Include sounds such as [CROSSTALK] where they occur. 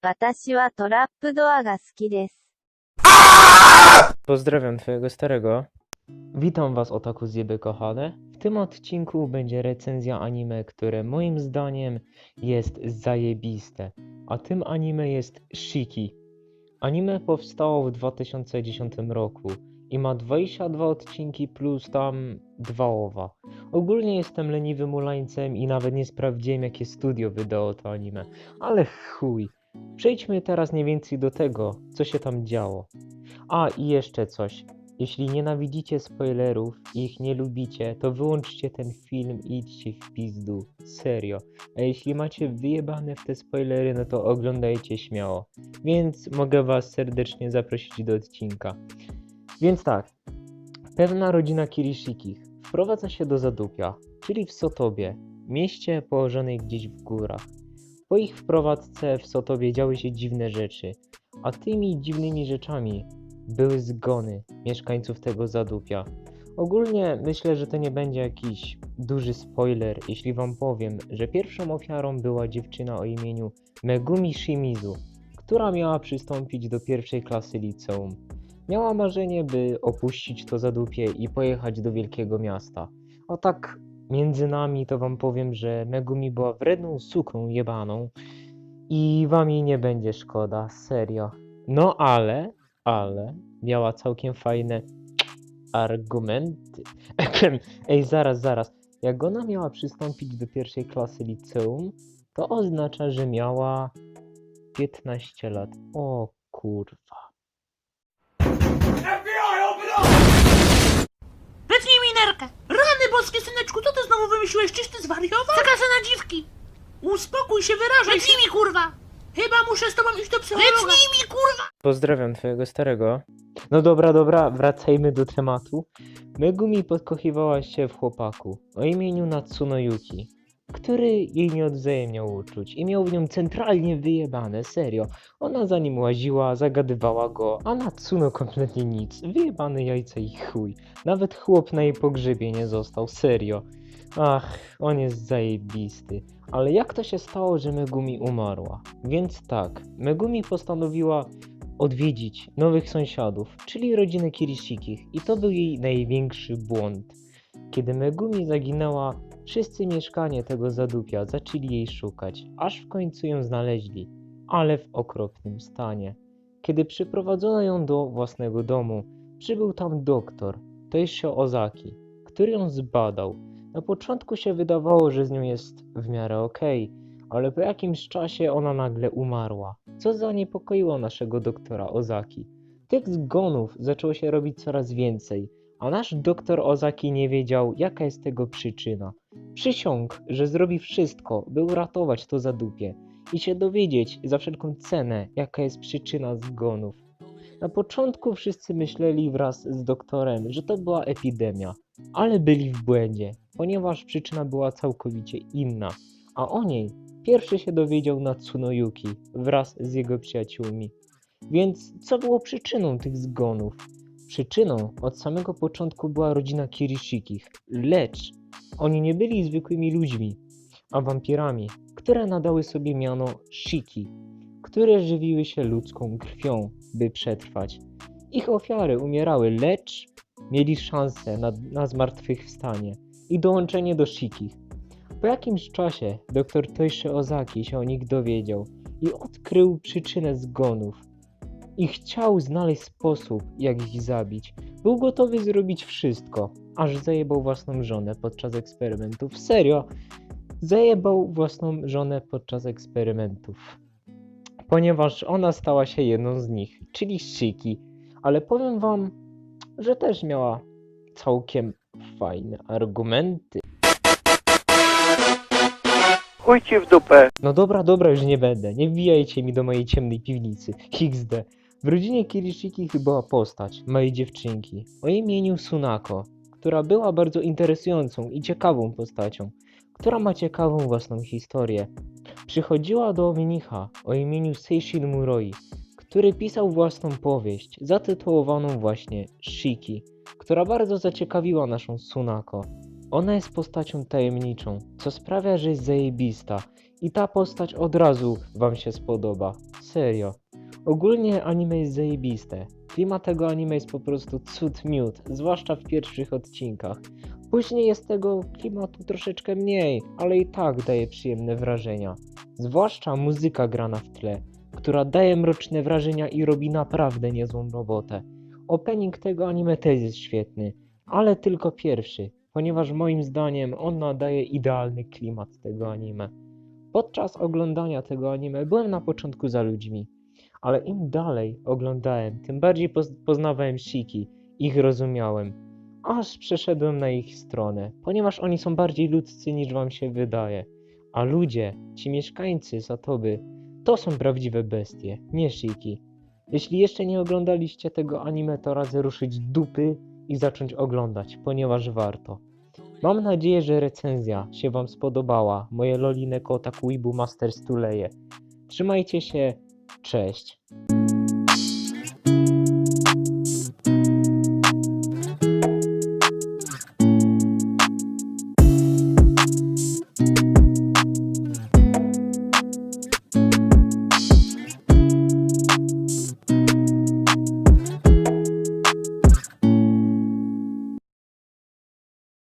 私はトラップドアが好きです。 Pozdrawiam twojego starego. Witam was otaku zjeby kochane. W tym odcinku będzie recenzja anime, które moim zdaniem jest zajebiste. A tym anime jest Shiki. Anime powstało w 2010 roku i ma 22 odcinki plus tam dwa owa. Ogólnie jestem leniwym ulańcem i nawet nie sprawdziłem jakie studio wydało to anime. Ale chuj. Przejdźmy teraz mniej więcej do tego, co się tam działo. A i jeszcze coś. Jeśli nienawidzicie spoilerów i ich nie lubicie, to wyłączcie ten film i idźcie w pizdu. Serio. A jeśli macie wyjebane w te spoilery, no to oglądajcie śmiało. Więc mogę was serdecznie zaprosić do odcinka. Więc tak. Pewna rodzina Kirishikich wprowadza się do Zadupia, czyli w Sotobie, mieście położonej gdzieś w górach. Po ich wprowadzce w Sotowie działy się dziwne rzeczy, a tymi dziwnymi rzeczami były zgony mieszkańców tego zadupia. Ogólnie myślę, że to nie będzie jakiś duży spoiler, jeśli wam powiem, że pierwszą ofiarą była dziewczyna o imieniu Megumi Shimizu, która miała przystąpić do pierwszej klasy liceum. Miała marzenie, by opuścić to zadupie i pojechać do wielkiego miasta. A tak między nami to wam powiem, że Megumi była wredną suką jebaną i wam jej nie będzie szkoda, serio. No ale ale miała całkiem fajne argumenty. [CLEARS THROAT] Ej, zaraz, zaraz. Jak ona miała przystąpić do pierwszej klasy liceum, to oznacza, że miała 15 lat. O kurwa. Wytnij mi nerkę! Rany boskie, syneczku, co ty znowu wymyśliłeś? Czyś ty zwariował? Zakasa na dziwki! Uspokój się, wyrażaj Wytnij mi, kurwa! Chyba muszę z tobą iść do psychologa. Wytnij mi, kurwa! Pozdrawiam twojego starego. No dobra, dobra, wracajmy do tematu. Megumi podkochiwała się w chłopaku o imieniu Natsuno Yuki, który jej nie odwzajemniał uczuć i miał w nią centralnie wyjebane, serio. Ona za nim łaziła, zagadywała go, a Natsuno kompletnie nic. Wyjebane jajca i chuj. Nawet chłop na jej pogrzebie nie został, serio. Ach, on jest zajebisty. Ale jak to się stało, że Megumi umarła? Więc tak, Megumi postanowiła odwiedzić nowych sąsiadów, czyli rodzinę Kirishikich i to był jej największy błąd. Kiedy Megumi zaginęła, wszyscy mieszkanie tego zadupia zaczęli jej szukać, aż w końcu ją znaleźli, ale w okropnym stanie. Kiedy przyprowadzono ją do własnego domu, przybył tam doktor, Toshio Ozaki, który ją zbadał. Na początku się wydawało, że z nią jest w miarę okej, ale po jakimś czasie ona nagle umarła, co zaniepokoiło naszego doktora Ozaki. Tych zgonów zaczęło się robić coraz więcej, a nasz doktor Ozaki nie wiedział, jaka jest tego przyczyna. Przysiągł, że zrobi wszystko, by uratować to zadupie i się dowiedzieć za wszelką cenę, jaka jest przyczyna zgonów. Na początku wszyscy myśleli wraz z doktorem, że to była epidemia, ale byli w błędzie, ponieważ przyczyna była całkowicie inna, a o niej pierwszy się dowiedział Natsuno Yuki wraz z jego przyjaciółmi. Więc co było przyczyną tych zgonów? Przyczyną od samego początku była rodzina Kirishikich, lecz oni nie byli zwykłymi ludźmi, a wampirami, które nadały sobie miano Shiki, które żywiły się ludzką krwią, by przetrwać. Ich ofiary umierały, lecz mieli szansę na, na zmartwychwstanie i dołączenie do Shikich. Po jakimś czasie dr Toshio Ozaki się o nich dowiedział i odkrył przyczynę zgonów. I chciał znaleźć sposób, jak ich zabić. Był gotowy zrobić wszystko, aż zajebał własną żonę podczas eksperymentów. Serio, zajebał własną żonę podczas eksperymentów. Ponieważ ona stała się jedną z nich, czyli Shiki. Ale powiem wam, że też miała całkiem fajne argumenty. Chuj ci w dupę. No dobra, dobra, już nie będę. Nie wbijajcie mi do mojej ciemnej piwnicy. XD. W rodzinie Kirishiki była postać, mojej dziewczynki, o imieniu Sunako, która była bardzo interesującą i ciekawą postacią, która ma ciekawą własną historię. Przychodziła do mnicha o imieniu Seishin Muroi, który pisał własną powieść, zatytułowaną właśnie Shiki, która bardzo zaciekawiła naszą Sunako. Ona jest postacią tajemniczą, co sprawia, że jest zajebista i ta postać od razu wam się spodoba. Serio. Ogólnie anime jest zajebiste. Klimat tego anime jest po prostu cud miód, zwłaszcza w pierwszych odcinkach. Później jest tego klimatu troszeczkę mniej, ale i tak daje przyjemne wrażenia. Zwłaszcza muzyka grana w tle, która daje mroczne wrażenia i robi naprawdę niezłą robotę. Opening tego anime też jest świetny, ale tylko pierwszy, ponieważ moim zdaniem on nadaje idealny klimat tego anime. Podczas oglądania tego anime byłem na początku za ludźmi, ale im dalej oglądałem, tym bardziej poz- poznawałem Shiki, ich rozumiałem, aż przeszedłem na ich stronę, ponieważ oni są bardziej ludzcy niż wam się wydaje. A ludzie, ci mieszkańcy Satoby, to są prawdziwe bestie, nie Shiki. Jeśli jeszcze nie oglądaliście tego anime, to radzę ruszyć dupy i zacząć oglądać, ponieważ warto. Mam nadzieję, że recenzja się wam spodobała. Moje Lolinek Otaku Ibu Masters tuleje. Trzymajcie się, cześć.